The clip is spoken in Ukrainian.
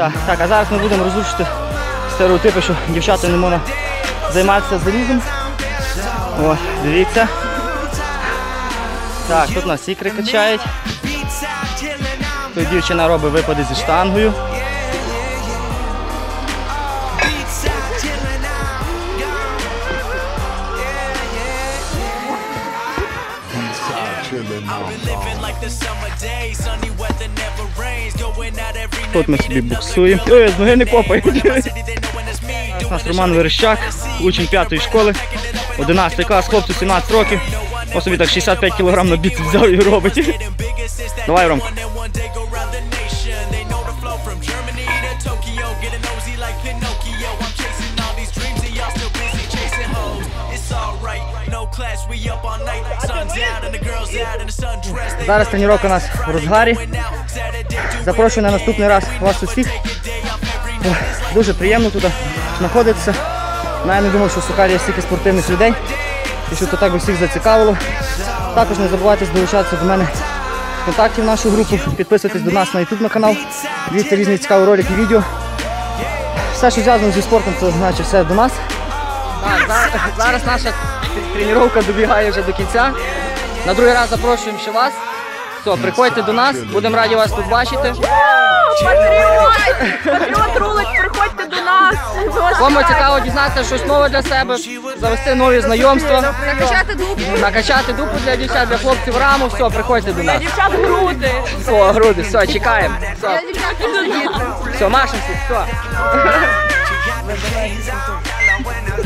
Так, так, а зараз ми будемо розрушити стереотипи, що дівчата не можна займатися залізом. Ось, дивіться. Так, тут нас ікри качають. Тут дівчина робить випади зі штангою. Тут ми собі буксуємо. Ой, з ноги не копають. У нас Роман Верещак, учень п'ятої школи, 11 клас, хлопцю 17 років. Ось собі так 65 кг на біт взяв і робить. Давай, Ромко. Зараз тренування у нас в розгарі. Запрошую на наступний раз вас усіх. Дуже приємно тут знаходитися. Ну, я не думав, що в Сухарі є стільки спортивних людей і що то так би всіх зацікавило. Також не забувайте долучатися до мене в контакті в нашу групу, підписуйтесь до нас на YouTube на канал, дивіться різні цікаві ролики, відео. Все, що зв'язано зі спортом, це значить все до нас. Зараз наша тренування добігає вже до кінця. На другий раз запрошуємо ще вас. Все, приходьте до нас, будемо раді вас тут бачити. Патріот! Патріот рулить, приходьте до нас. Кому цікаво дізнатися щось нове для себе, завести нові знайомства, Накачати дупу. накачати дупу для дівчат, для хлопців раму, все, приходьте до Для нас. дівчат груди. О, груди, все, чекаємо. Все, Для дівчат все машемося, все.